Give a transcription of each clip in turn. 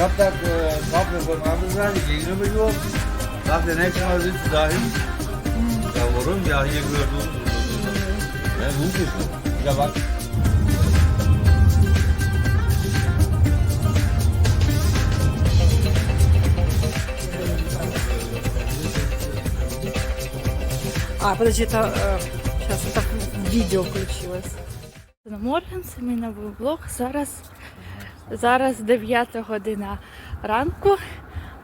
Ich habe das äh, Kaffee von anderen Seite gegenüber geworfen. Dachte, nächstes Mal sitzt du dahin. Ja, warum? Ja, hier gehört du. Ja, gut ist so. Ja, was? А, подожди, это сейчас это відео включилось. На Морген, це мій новий влог. Зараз, зараз 9 година ранку.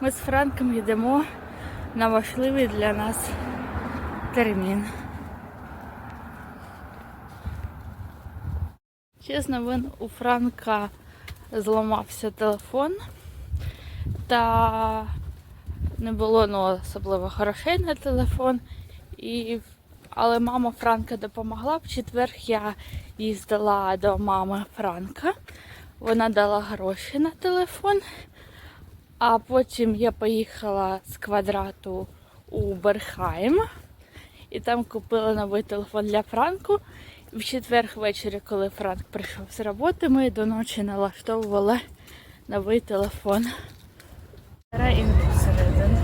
Ми з Франком йдемо на важливий для нас термін. Чесно, він у Франка зламався телефон та не було ну, особливо грошей на телефон. І... Але мама Франка допомогла. В четвер я їздила до мами Франка. Вона дала гроші на телефон. А потім я поїхала з квадрату у Берхайм. І там купила новий телефон для Франку. В четвер ввечері, коли Франк прийшов з роботи, ми до ночі налаштовували новий телефон. Всередину.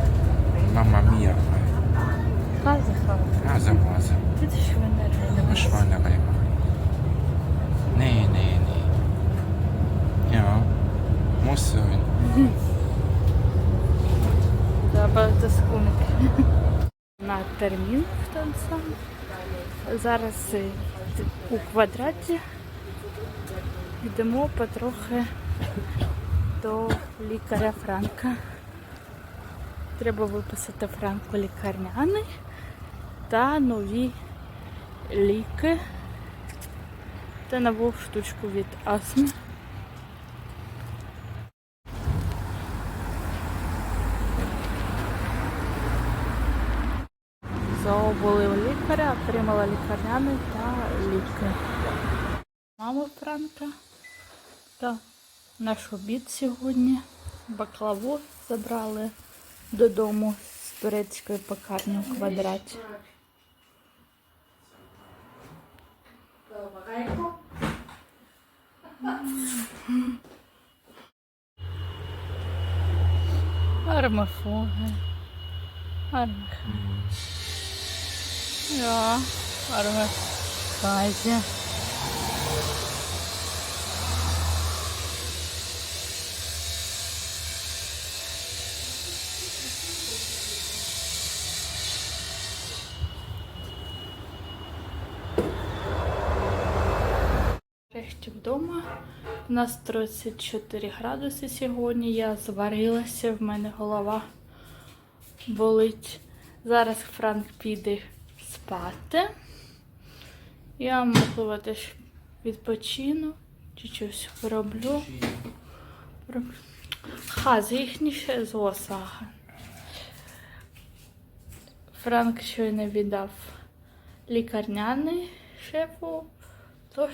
Mamma mia, Каза casa. Ти що не muss sein. Треба заскунути. На термін в самому. Зараз е, у квадраті йдемо потрохи до лікаря Франка. Треба виписати Франку лікарняний та нові ліки та нову штучку від астми. Зообули у лікаря, отримала лікарняний та ліки. Мама Франка та наш обід сьогодні. Баклаву забрали додому з турецької пекарні у квадраті. Armefogen. Arme. Ja, arme Kajze. Нарешті вдома. У нас 34 градуси сьогодні. Я зварилася, в мене голова болить. Зараз Франк піде спати. Я, можливо, теж відпочину чи щось роблю. Роб- Ха, їхніше з Осаги. Франк щойно віддав лікарняний шефу. Тож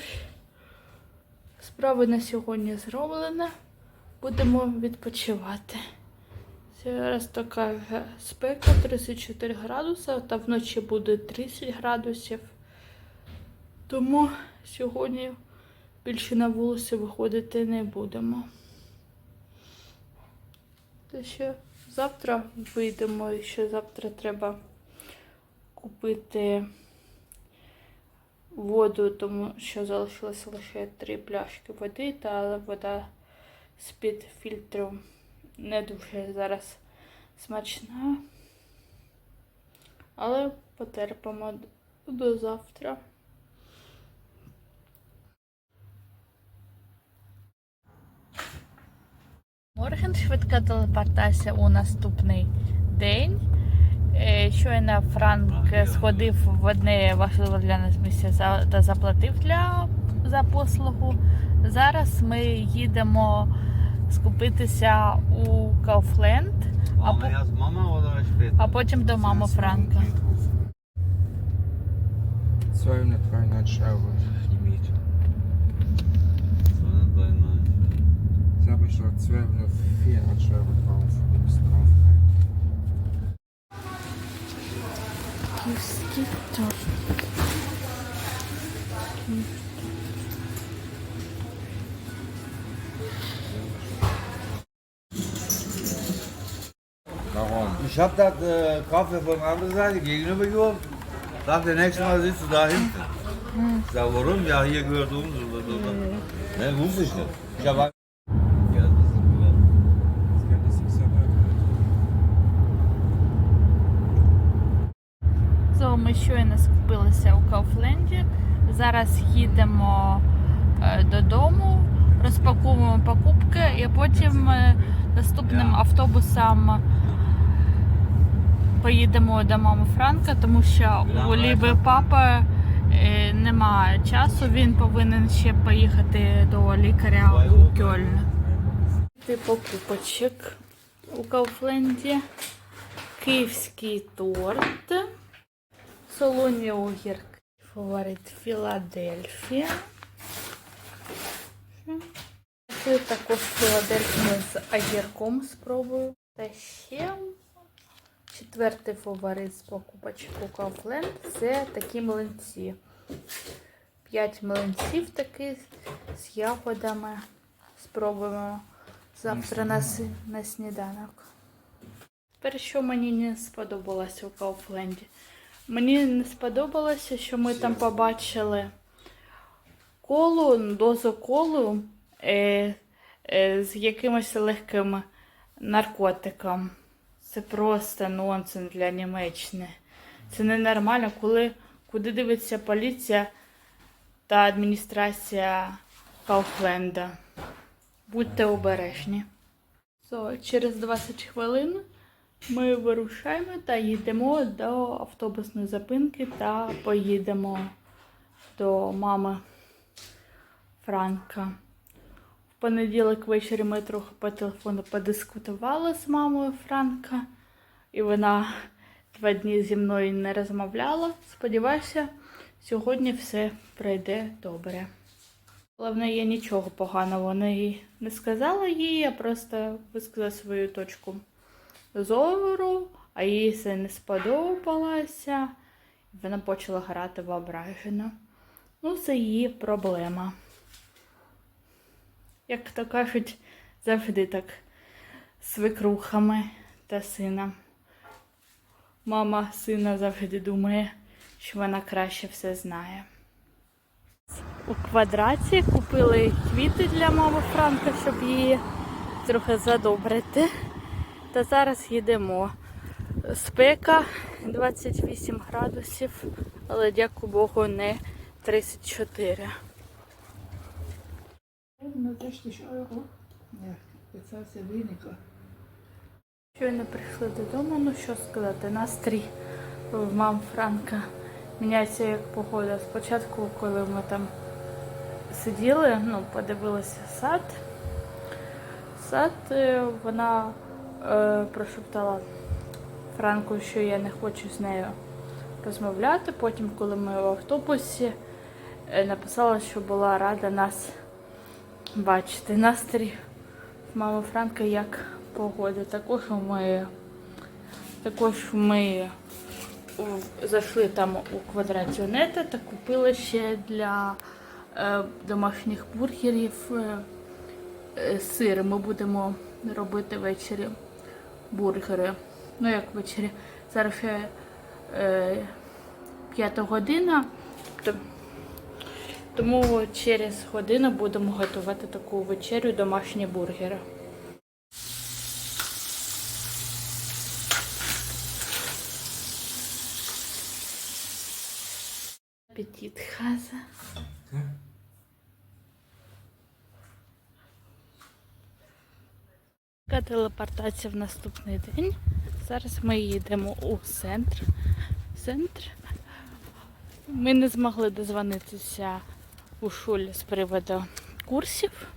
справи на сьогодні зроблено. Будемо відпочивати. Зараз така спека 34 градуси, та вночі буде 30 градусів. Тому сьогодні більше на вулицю виходити не будемо. Та ще завтра вийдемо, і ще завтра треба купити воду, тому що залишилося лише три пляшки води, та вода з-під фільтру не дуже зараз смачна. Але потерпимо до завтра. Морген швидка телепортація у наступний день. Е, Щойно Франк сходив в одне важливе для нас місце та заплатив для, за послугу. Зараз ми їдемо скупитися у Kaufland, а, по- а потім до мами Франка. 293 Euro die Äh, ми щойно скупилися у Кауфленді. Зараз їдемо е, додому, розпаковуємо покупки і потім е, наступним автобусом поїдемо до мами Франка, тому що у Ліби папи е, немає часу. Він повинен ще поїхати до лікаря у Кьольн. Ти покупочок у Кауфленді. Київський торт. Солоні огірки. Фаворит Філадельфія. Також Філадельфія з огірком спробую. Та ще четвертий фаворит з покупочок у Kaufland – це такі млинці. П'ять млинців таких з ягодами. Спробуємо завтра на, на сніданок. Тепер, що мені не сподобалося у Кауфленді. Мені не сподобалося, що ми там побачили колу, дозу колу е, е, з якимось легким наркотиком. Це просто нонсенс для Німеччини. Це ненормально, коли куди дивиться поліція та адміністрація Кауфленда. Будьте обережні. So, через 20 хвилин ми вирушаємо та їдемо до автобусної зупинки та поїдемо до мами Франка. Понеділок ввечері ми трохи по телефону подискутували з мамою Франка, і вона два дні зі мною не розмовляла. Сподіваюся, сьогодні все пройде добре. Головне, я нічого поганого не, не сказала їй, я просто висказала свою точку зору, а їй це не сподобалося. Вона почала грати в ображено. Ну, це її проблема. Як то кажуть, завжди так свекрухами та сином. Мама сина завжди думає, що вона краще все знає. У квадраті купили квіти для мами Франка, щоб її трохи задобрити. Та зараз їдемо. Спека 28 градусів, але дякую Богу, не 34. Ну, 60 euro. Ja, jetzt hast weniger. Щойно прийшли додому, ну що сказати, настрій в мам Франка міняється як погода. Спочатку, коли ми там сиділи, ну, подивилися сад. Сад, е, вона е, прошептала Франку, що я не хочу з нею розмовляти. Потім, коли ми в автобусі, е, написала, що була рада нас бачити. Настрій мами Франка як погода. Також ми, також ми зайшли там у квадраті нета та купили ще для е, домашніх бургерів е, е, сир. Ми будемо робити ввечері бургери. Ну як ввечері? Зараз ще е, п'ята година. то- Тому через годину будемо готувати таку вечерю домашні бургери. Апетит хаза. Телепортація в наступний день. Зараз ми їдемо у центр. Центр. Ми не змогли дозвонитися у шулі з приводу курсів,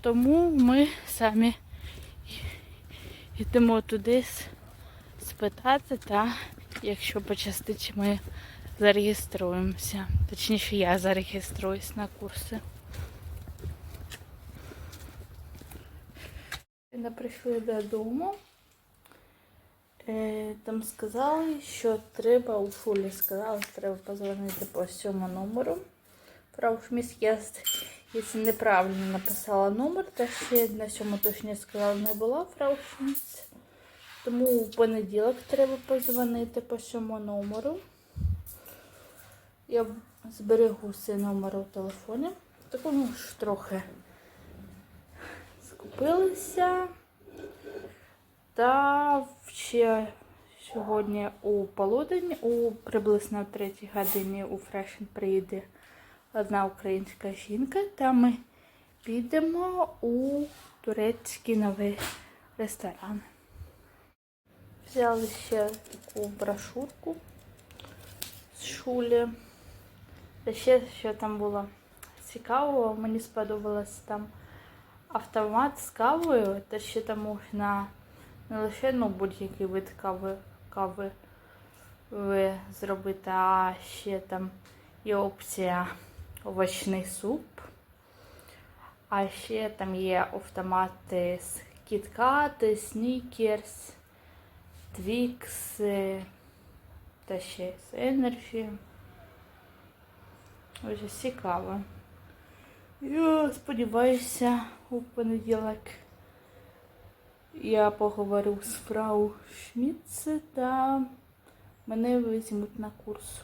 тому ми самі йдемо туди спитати, та якщо пощастить, ми зареєструємося. Точніше, я зареєструюсь на курси. Ми прийшли додому. Е, Там сказали, що треба у шулі сказали, що треба позвонити по цьому номеру. Фраушміс якщо неправильно написала номер, то ще на цьому точно сказала не була Фраушміс. Тому в понеділок треба позвонити по цьому номеру. Я зберегу цей номер у телефоні. Такому ж трохи скупилися. Та ще сьогодні у полудень, у приблизно о 3 годині у Фрешн приїде одна українська жінка, та ми підемо у турецький новий ресторан. Взяли ще таку брошурку з шулі. Та ще що там було цікавого, мені сподобалось там автомат з кавою, та ще там можна не лише ну, будь-який вид кави, кави зробити, а ще там є опція овочний суп. А ще там є автомати з кіткати, снікерс, твікс та ще з енерджі. Дуже цікаво. Я сподіваюся, у понеділок я поговорю з фрау Шмітце та мене візьмуть на курс.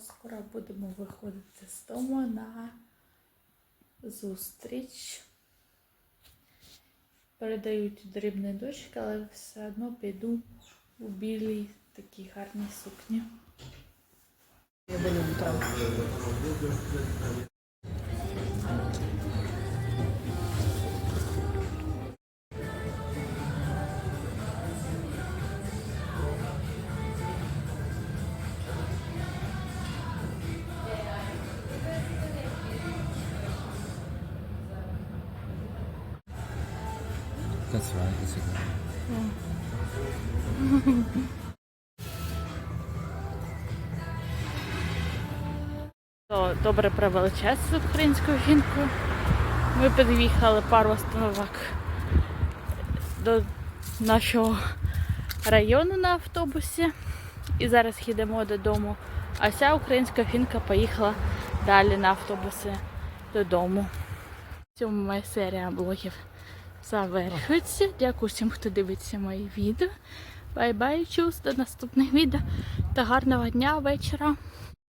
Скоро будемо виходити з дому на зустріч. Передають дрібний дощ, але все одно піду у білій такій гарній сукні. That's right, that's okay. То добре провели час з українською жінкою. Ми під'їхали пару остановок до нашого району на автобусі. І зараз їдемо додому. А ця українська фінка поїхала далі на автобуси додому. В цьому моя серія блогів завершується. Дякую всім, хто дивиться мої відео. Бай-бай, чус, до наступних відео та гарного дня, вечора.